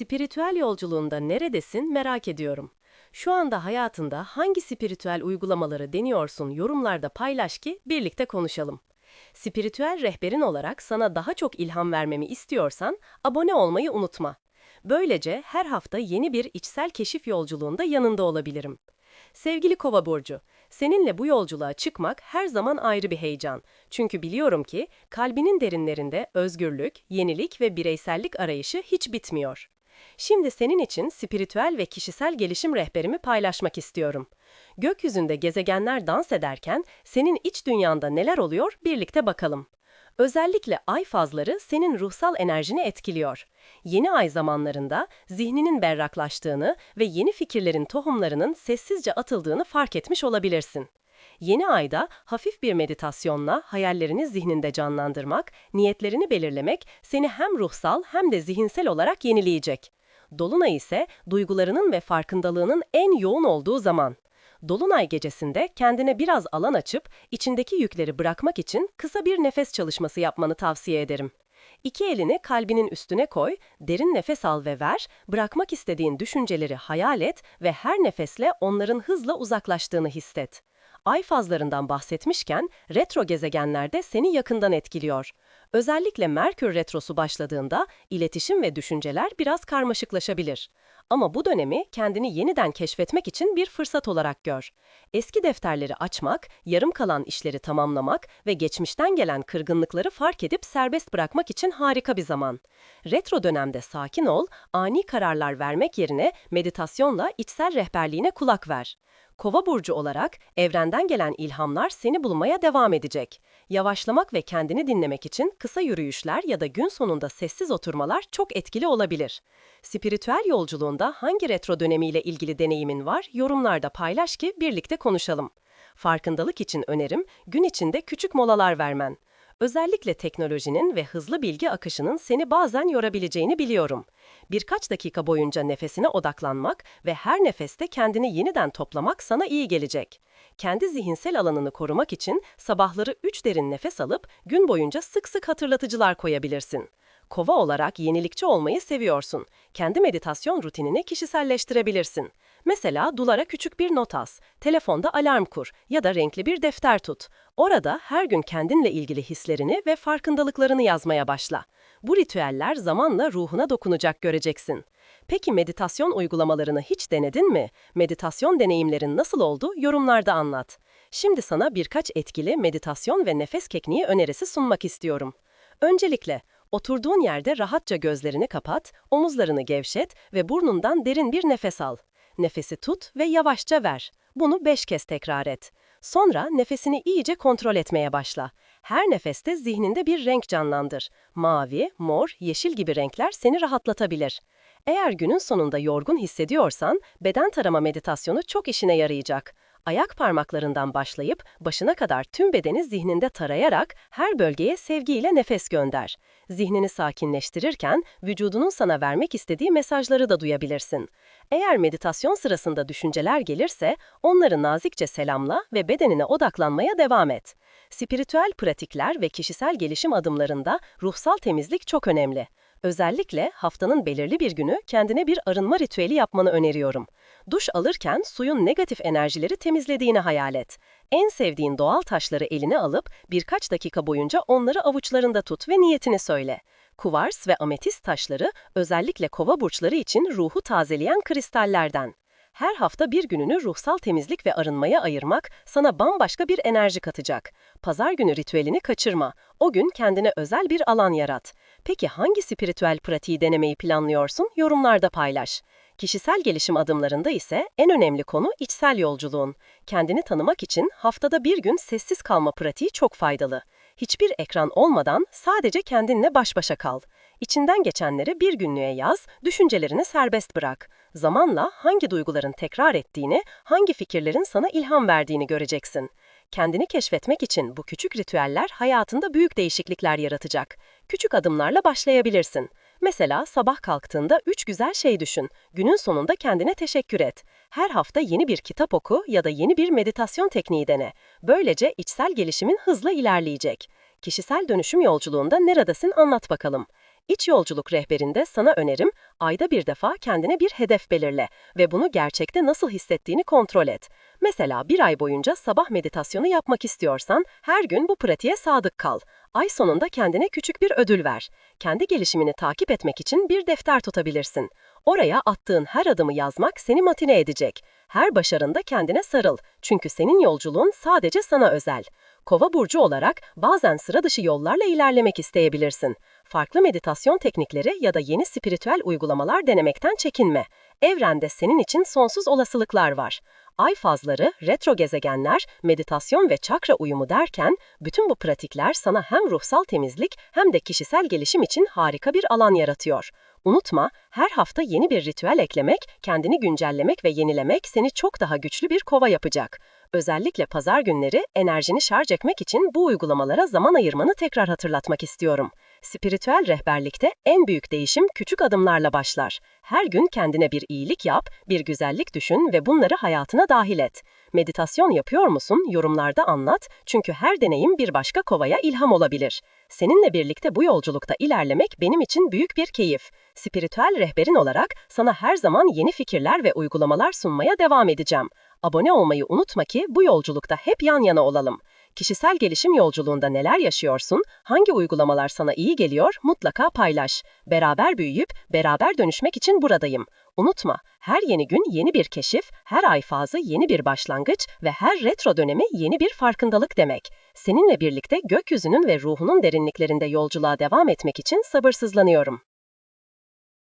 Spiritüel yolculuğunda neredesin merak ediyorum. Şu anda hayatında hangi spiritüel uygulamaları deniyorsun yorumlarda paylaş ki birlikte konuşalım. Spiritüel rehberin olarak sana daha çok ilham vermemi istiyorsan abone olmayı unutma. Böylece her hafta yeni bir içsel keşif yolculuğunda yanında olabilirim. Sevgili Kova burcu, seninle bu yolculuğa çıkmak her zaman ayrı bir heyecan. Çünkü biliyorum ki kalbinin derinlerinde özgürlük, yenilik ve bireysellik arayışı hiç bitmiyor. Şimdi senin için spiritüel ve kişisel gelişim rehberimi paylaşmak istiyorum. Gökyüzünde gezegenler dans ederken senin iç dünyanda neler oluyor birlikte bakalım. Özellikle ay fazları senin ruhsal enerjini etkiliyor. Yeni ay zamanlarında zihninin berraklaştığını ve yeni fikirlerin tohumlarının sessizce atıldığını fark etmiş olabilirsin. Yeni ayda hafif bir meditasyonla hayallerini zihninde canlandırmak, niyetlerini belirlemek seni hem ruhsal hem de zihinsel olarak yenileyecek. Dolunay ise duygularının ve farkındalığının en yoğun olduğu zaman. Dolunay gecesinde kendine biraz alan açıp içindeki yükleri bırakmak için kısa bir nefes çalışması yapmanı tavsiye ederim. İki elini kalbinin üstüne koy, derin nefes al ve ver, bırakmak istediğin düşünceleri hayal et ve her nefesle onların hızla uzaklaştığını hisset. Ay fazlarından bahsetmişken retro gezegenler de seni yakından etkiliyor. Özellikle Merkür retrosu başladığında iletişim ve düşünceler biraz karmaşıklaşabilir. Ama bu dönemi kendini yeniden keşfetmek için bir fırsat olarak gör. Eski defterleri açmak, yarım kalan işleri tamamlamak ve geçmişten gelen kırgınlıkları fark edip serbest bırakmak için harika bir zaman. Retro dönemde sakin ol, ani kararlar vermek yerine meditasyonla içsel rehberliğine kulak ver. Kova burcu olarak evrenden gelen ilhamlar seni bulmaya devam edecek. Yavaşlamak ve kendini dinlemek için kısa yürüyüşler ya da gün sonunda sessiz oturmalar çok etkili olabilir. Spiritüel yolculuğunda hangi retro dönemiyle ilgili deneyimin var yorumlarda paylaş ki birlikte konuşalım. Farkındalık için önerim gün içinde küçük molalar vermen. Özellikle teknolojinin ve hızlı bilgi akışının seni bazen yorabileceğini biliyorum. Birkaç dakika boyunca nefesine odaklanmak ve her nefeste kendini yeniden toplamak sana iyi gelecek. Kendi zihinsel alanını korumak için sabahları 3 derin nefes alıp gün boyunca sık sık hatırlatıcılar koyabilirsin. Kova olarak yenilikçi olmayı seviyorsun. Kendi meditasyon rutinini kişiselleştirebilirsin. Mesela dulara küçük bir not as, telefonda alarm kur ya da renkli bir defter tut. Orada her gün kendinle ilgili hislerini ve farkındalıklarını yazmaya başla. Bu ritüeller zamanla ruhuna dokunacak göreceksin. Peki meditasyon uygulamalarını hiç denedin mi? Meditasyon deneyimlerin nasıl oldu? Yorumlarda anlat. Şimdi sana birkaç etkili meditasyon ve nefes tekniği önerisi sunmak istiyorum. Öncelikle, oturduğun yerde rahatça gözlerini kapat, omuzlarını gevşet ve burnundan derin bir nefes al. Nefesi tut ve yavaşça ver. Bunu 5 kez tekrar et. Sonra nefesini iyice kontrol etmeye başla. Her nefeste zihninde bir renk canlandır. Mavi, mor, yeşil gibi renkler seni rahatlatabilir. Eğer günün sonunda yorgun hissediyorsan, beden tarama meditasyonu çok işine yarayacak. Ayak parmaklarından başlayıp başına kadar tüm bedeni zihninde tarayarak her bölgeye sevgiyle nefes gönder. Zihnini sakinleştirirken vücudunun sana vermek istediği mesajları da duyabilirsin. Eğer meditasyon sırasında düşünceler gelirse onları nazikçe selamla ve bedenine odaklanmaya devam et. Spiritüel pratikler ve kişisel gelişim adımlarında ruhsal temizlik çok önemli. Özellikle haftanın belirli bir günü kendine bir arınma ritüeli yapmanı öneriyorum. Duş alırken suyun negatif enerjileri temizlediğini hayal et. En sevdiğin doğal taşları eline alıp birkaç dakika boyunca onları avuçlarında tut ve niyetini söyle. Kuvars ve ametist taşları özellikle kova burçları için ruhu tazeleyen kristallerden. Her hafta bir gününü ruhsal temizlik ve arınmaya ayırmak sana bambaşka bir enerji katacak. Pazar günü ritüelini kaçırma. O gün kendine özel bir alan yarat. Peki hangi spiritüel pratiği denemeyi planlıyorsun? Yorumlarda paylaş. Kişisel gelişim adımlarında ise en önemli konu içsel yolculuğun. Kendini tanımak için haftada bir gün sessiz kalma pratiği çok faydalı. Hiçbir ekran olmadan sadece kendinle baş başa kal. İçinden geçenleri bir günlüğe yaz, düşüncelerini serbest bırak. Zamanla hangi duyguların tekrar ettiğini, hangi fikirlerin sana ilham verdiğini göreceksin. Kendini keşfetmek için bu küçük ritüeller hayatında büyük değişiklikler yaratacak. Küçük adımlarla başlayabilirsin. Mesela sabah kalktığında üç güzel şey düşün. Günün sonunda kendine teşekkür et. Her hafta yeni bir kitap oku ya da yeni bir meditasyon tekniği dene. Böylece içsel gelişimin hızla ilerleyecek. Kişisel dönüşüm yolculuğunda neredesin anlat bakalım. İç yolculuk rehberinde sana önerim, ayda bir defa kendine bir hedef belirle ve bunu gerçekte nasıl hissettiğini kontrol et. Mesela bir ay boyunca sabah meditasyonu yapmak istiyorsan, her gün bu pratiğe sadık kal. Ay sonunda kendine küçük bir ödül ver. Kendi gelişimini takip etmek için bir defter tutabilirsin. Oraya attığın her adımı yazmak seni matine edecek. Her başarında kendine sarıl. Çünkü senin yolculuğun sadece sana özel. Kova burcu olarak bazen sıra dışı yollarla ilerlemek isteyebilirsin. Farklı meditasyon teknikleri ya da yeni spiritüel uygulamalar denemekten çekinme. Evrende senin için sonsuz olasılıklar var. Ay fazları, retro gezegenler, meditasyon ve çakra uyumu derken bütün bu pratikler sana hem ruhsal temizlik hem de kişisel gelişim için harika bir alan yaratıyor. Unutma, her hafta yeni bir ritüel eklemek, kendini güncellemek ve yenilemek seni çok daha güçlü bir kova yapacak. Özellikle pazar günleri enerjini şarj etmek için bu uygulamalara zaman ayırmanı tekrar hatırlatmak istiyorum. Spiritüel rehberlikte en büyük değişim küçük adımlarla başlar. Her gün kendine bir iyilik yap, bir güzellik düşün ve bunları hayatına dahil et. Meditasyon yapıyor musun? Yorumlarda anlat. Çünkü her deneyim bir başka kovaya ilham olabilir. Seninle birlikte bu yolculukta ilerlemek benim için büyük bir keyif. Spiritüel rehberin olarak sana her zaman yeni fikirler ve uygulamalar sunmaya devam edeceğim. Abone olmayı unutma ki bu yolculukta hep yan yana olalım. Kişisel gelişim yolculuğunda neler yaşıyorsun, hangi uygulamalar sana iyi geliyor mutlaka paylaş. Beraber büyüyüp beraber dönüşmek için buradayım. Unutma, her yeni gün yeni bir keşif, her ay fazı yeni bir başlangıç ve her retro dönemi yeni bir farkındalık demek. Seninle birlikte gökyüzünün ve ruhunun derinliklerinde yolculuğa devam etmek için sabırsızlanıyorum.